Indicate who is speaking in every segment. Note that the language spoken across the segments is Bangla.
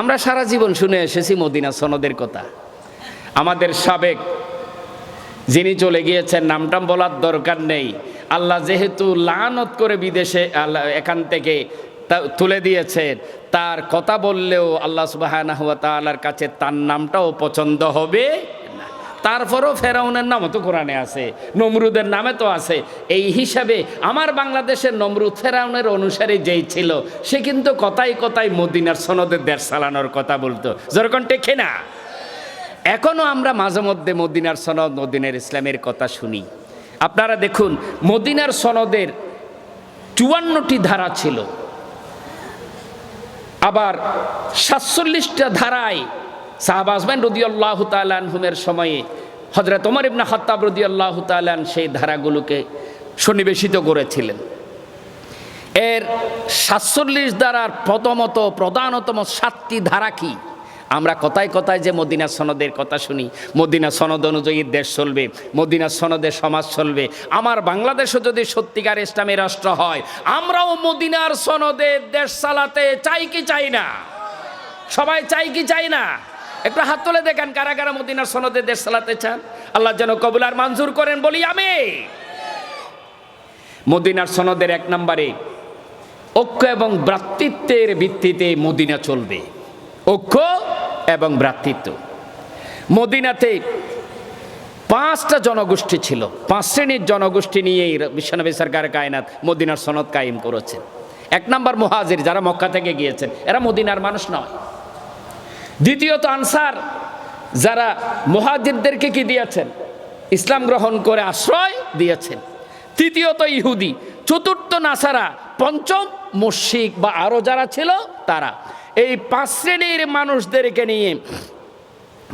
Speaker 1: আমরা সারা জীবন শুনে এসেছি মদিনা সনদের কথা আমাদের সাবেক যিনি চলে গিয়েছেন, নামটাম বলার দরকার নেই আল্লাহ যেহেতু লানত করে বিদেশে, আল্লাহ এখান থেকে তুলে দিয়েছেন, তার কথা বললেও আল্লাহ সুবাহ কাছে তার নামটাও পছন্দ হবে। তারপরেও ফেরাউনের নামও তো কোরআনে আছে, নমরুদের নামে তো আছে। এই হিসাবে আমার বাংলাদেশের নমরুদ ফেরাউনের অনুসারী যেই ছিল, সে কিন্তু কথাই কথাই মদিনার সনদের দেশ চালানোর কথা বলতো। যেরকম টেকে না। এখনও আমরা মাঝে মধ্যে মদিনার সনদ, মদিনার ইসলামের কথা শুনি। আপনারা দেখুন, মদিনার সনদের চুয়ান্নটি ধারা ছিল। আবার সাতচল্লিশটা ধারায় সাহাব আজমান রদি আল্লাহ তালহুমের সময়ে হজরত ওমর ইবনা খত্তাব রদি তালান সেই ধারাগুলোকে সন্নিবেশিত করেছিলেন। এর সাতচল্লিশ ধারার প্রথমত, প্রধানতম সাতটি ধারা কি? আমরা কথায় কথায় যে মদিনা সনদের কথা শুনি, মদিনা সনদ অনুযায়ী দেশ চলবে, মদিনা সনদের সমাজ চলবে, আমার বাংলাদেশও যদি সত্যিকার ইসলামী রাষ্ট্র হয়, আমরাও মদিনার সনদে দেশ চালাতে চাই কি চাই না? সবাই চাই কি চাই না? একটু হাত তুলে দেখেন কারা কারা মদিনার সনদে দেশ চালাতে চান। আল্লাহ যেন কবুল আর মঞ্জুর করেন, বলি আমি মদিনার সনদের এক নম্বরে, ঐক্য এবং ভ্রাতৃত্বের ভিত্তিতে মদিনা চলবে। ঐক্য এবং ভ্রাতৃত্ব। মদিনাতে পাঁচটা জনগোষ্ঠী ছিল। পাঁচ শ্রেণির জনগোষ্ঠী নিয়েই বিশ্বনবী সরকার কায়নাত মদিনার সনদ কায়েম করেছেন। এক নম্বর মহাজির যারা মক্কা থেকে গিয়েছেন, এরা মদিনার মানুষ নয়। দ্বিতীয়ত আনসার, যারা মহাজিদদেরকে কি দিয়েছেন? ইসলাম গ্রহণ করে আশ্রয় দিয়েছেন। তৃতীয়ত ইহুদি, চতুর্থ নাসারা, পঞ্চম মুশিক বা আরও যারা ছিল তারা। এই পাঁচ শ্রেণির মানুষদেরকে নিয়ে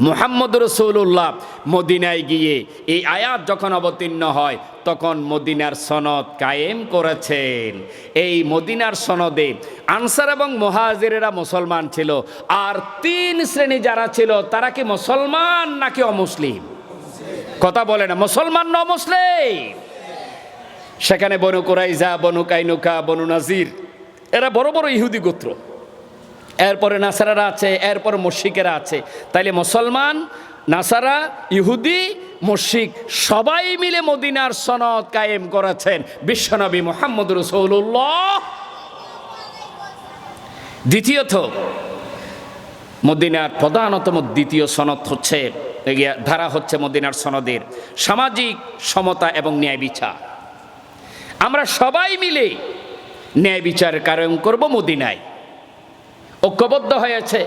Speaker 1: মোহাম্মদ রসুল্লাহ মদিনায় গিয়ে এই আয়াত যখন অবতীর্ণ হয়, তখন মদিনার সনদ কায়েম করেছেন। এই মদিনার সনদে আনসার এবং মহাজিরেরা মুসলমান ছিল, আর তিন শ্রেণি যারা ছিল, তারা কি মুসলমান নাকি অমুসলিম? কথা বলে না, মুসলমান ন মুসলিম সেখানে বনু কোরাইজা, বনু কাইনুকা, বনু নাজির, এরা বড় বড় ইহুদি গোত্র। এরপরে নাসারারা আছে, এরপর মস্যিকেরা আছে। তাইলে মুসলমান, নাসারা, ইহুদি মস্যিক সবাই মিলে মদিনার সনদ কায়েম করেছেন। বিশ্বনবী মোহাম্মদ রসৌল্লাহ দ্বিতীয়ত, মদিনার প্রধানতম দ্বিতীয় সনদ হচ্ছে ধারা হচ্ছে মদিনার সনদের সামাজিক সমতা এবং ন্যায় বিচার। আমরা সবাই মিলে ন্যায় বিচার কারণ করব মদিনায়। ঐক্যবদ্ধ হয়েছে।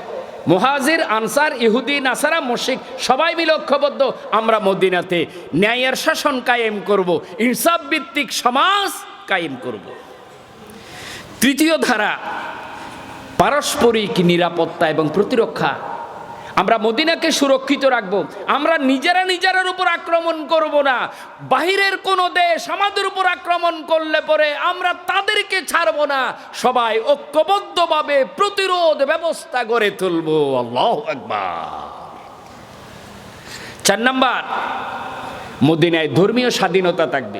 Speaker 1: মুহাজির, আনসার, ইহুদি, নাসারা মুশিক সবাই মিলে ঐক্যবদ্ধ। আমরা মদিনাতে ন্যায়ের শাসন কায়েম করব, ইনসাফ ভিত্তিক সমাজ কায়েম করব। তৃতীয় ধারা, পারস্পরিক নিরাপত্তা এবং প্রতিরক্ষা। আমরা মদিনাকে সুরক্ষিত রাখব। আমরা নিজেরা নিজেরার উপর আক্রমণ করব না। বাহিরের কোনো দেশ আমাদের উপর আক্রমণ করলে পরে আমরা তাদেরকে ছাড়ব না। সবাই ঐক্যবদ্ধভাবে প্রতিরোধ ব্যবস্থা গড়ে তুলব। আল্লাহ চার নাম্বার, মদিনায় ধর্মীয় স্বাধীনতা থাকবে।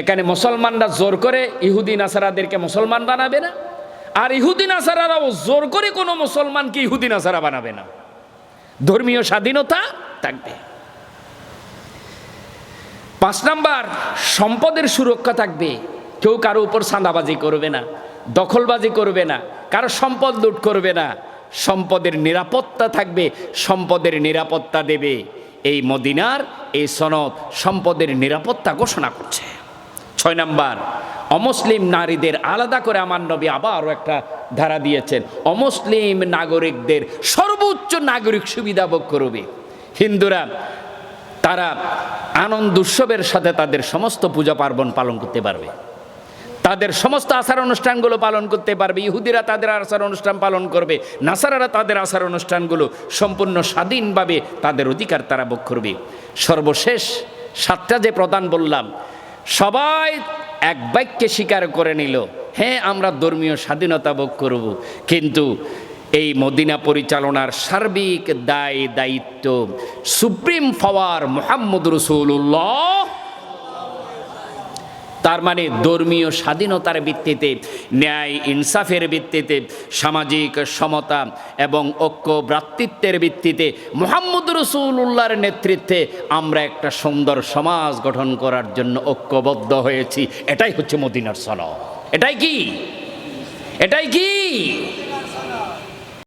Speaker 1: এখানে মুসলমানরা জোর করে ইহুদি, নাসারাদেরকে মুসলমান বানাবে না। আর ইহুদি নাসারারাও জোর করে কোনো মুসলমানকে ইহুদিন নাসারা বানাবে না। ধর্মীয় স্বাধীনতা থাকবে। পাঁচ নাম্বার, সম্পদের সুরক্ষা থাকবে। কেউ কারও উপর সাঁদাবাজি করবে না, দখলবাজি করবে না, কারও সম্পদ লুট করবে না। সম্পদের নিরাপত্তা থাকবে, সম্পদের নিরাপত্তা দেবে। এই মদিনার এই সনদ সম্পদের নিরাপত্তা ঘোষণা করছে। ছয় নাম্বার, অমুসলিম নারীদের আলাদা করে আমার নবী আবারও একটা ধারা দিয়েছেন, অমুসলিম নাগরিকদের সর্বোচ্চ নাগরিক সুবিধা ভোগ করবে। হিন্দুরা, তারা আনন্দ উৎসবের সাথে তাদের সমস্ত পূজা পার্বণ পালন করতে পারবে। তাদের সমস্ত আচার অনুষ্ঠানগুলো পালন করতে পারবে। ইহুদিরা তাদের আচার অনুষ্ঠান পালন করবে। নাসারারা তাদের আচার অনুষ্ঠানগুলো সম্পূর্ণ স্বাধীনভাবে তাদের অধিকার তারা ভোগ করবে। সর্বশেষ সাতটা যে প্রদান বললাম সবাই এক বাক্যে স্বীকার করে নিল হ্যাঁ আমরা ধর্মীয় স্বাধীনতা ভোগ করব। কিন্তু এই মদিনা পরিচালনার সার্বিক দায় দায়িত্ব সুপ্রিম পাওয়ার মোহাম্মদ রসুল্লাহ তার মানে ধর্মীয় স্বাধীনতার ভিত্তিতে, ন্যায় ইনসাফের ভিত্তিতে, সামাজিক সমতা এবং ঐক্য ভ্রাতৃত্বের ভিত্তিতে মোহাম্মদ রসুল্লাহর নেতৃত্বে আমরা একটা সুন্দর সমাজ গঠন করার জন্য ঐক্যবদ্ধ হয়েছি। এটাই হচ্ছে মদিনার সনদ। এটাই কি? এটাই কি?